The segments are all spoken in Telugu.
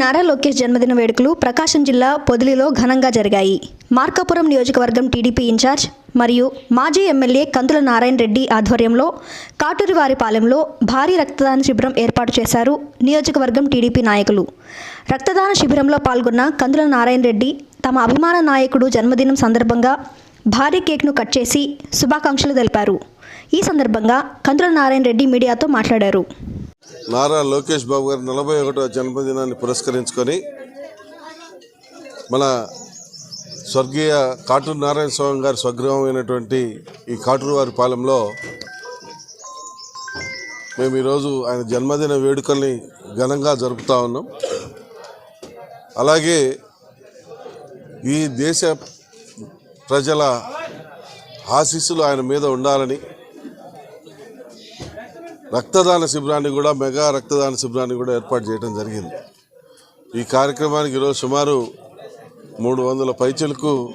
నారా లోకేష్ జన్మదిన వేడుకలు ప్రకాశం జిల్లా పొదిలిలో ఘనంగా జరిగాయి. మార్కాపురం నియోజకవర్గం టీడీపీ ఇన్ఛార్జ్ మరియు మాజీ ఎమ్మెల్యే కందుల నారాయణ రెడ్డి ఆధ్వర్యంలో కాటూరివారిపాలెంలో భారీ రక్తదాన శిబిరం ఏర్పాటు చేశారు నియోజకవర్గం టీడీపీ నాయకులు. రక్తదాన శిబిరంలో పాల్గొన్న కందుల నారాయణ రెడ్డి తమ అభిమాన నాయకుడు జన్మదినం సందర్భంగా భారీ కేక్ను కట్ చేసి శుభాకాంక్షలు తెలిపారు. ఈ సందర్భంగా కందుల నారాయణ రెడ్డి మీడియాతో మాట్లాడారు. నారా లోకేష్ బాబు గారి నలభై ఒకటో జన్మదినాన్ని పురస్కరించుకొని మన స్వర్గీయ కాటూరు నారాయణ స్వామి గారి స్వగృహమైనటువంటి ఈ కాటూరు వారి పాలెంలో మేము ఈరోజు ఆయన జన్మదిన వేడుకల్ని ఘనంగా జరుపుతా ఉన్నాం. అలాగే ఈ దేశ ప్రజల ఆశీస్సులు ఆయన మీద ఉండాలని రక్తదాన శిబిరాన్ని కూడా మెగా రక్తదాన శిబిరాన్ని కూడా ఏర్పాటు చేయడం జరిగింది. ఈ కార్యక్రమానికి ఈరోజు సుమారు మూడు వందల పైచలకు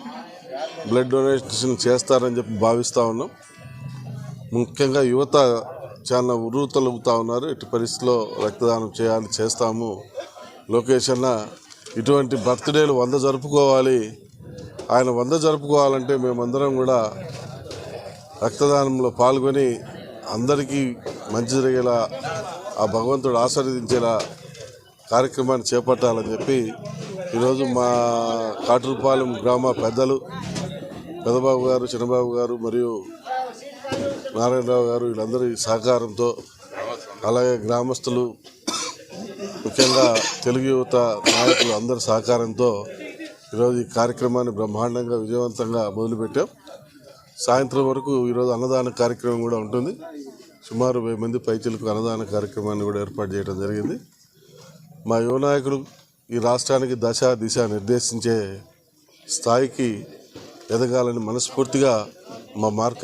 బ్లడ్ డొనేషన్ చేస్తారని చెప్పి భావిస్తూ ఉన్నాం. ముఖ్యంగా యువత చాలా ఉర్రూతలుగుతూ ఉన్నారు. ఎట్టి పరిస్థితిలో రక్తదానం చేయాలి చేస్తాము. లోకేష్ ఇటువంటి బర్త్డేలు వంద జరుపుకోవాలి. ఆయన వంద జరుపుకోవాలంటే మేమందరం కూడా రక్తదానంలో పాల్గొని అందరికీ మంచి జరిగేలా ఆ భగవంతుడు ఆశీర్వదించేలా కార్యక్రమాన్ని చేపట్టాలని చెప్పి ఈరోజు మా కాటూరుపాలెం గ్రామ పెద్దలు పెదబాబు గారు చిన్నబాబు గారు మరియు నారాయణరావు గారు వీళ్ళందరి సహకారంతో అలాగే గ్రామస్తులు ముఖ్యంగా తెలుగు యువత నాయకులు అందరి సహకారంతో ఈరోజు ఈ కార్యక్రమాన్ని బ్రహ్మాండంగా విజయవంతంగా మొదలుపెట్టాం. సాయంత్రం వరకు ఈరోజు అన్నదాన కార్యక్రమం కూడా ఉంటుంది. సుమారు వెయ్యి మంది పైచులకు అన్నదాన కార్యక్రమాన్ని కూడా ఏర్పాటు చేయడం జరిగింది. మా యువ నాయకుడు ఈ రాష్ట్రానికి దశ దిశ నిర్దేశించే స్థాయికి ఎదగాలని మనస్ఫూర్తిగా మా మార్క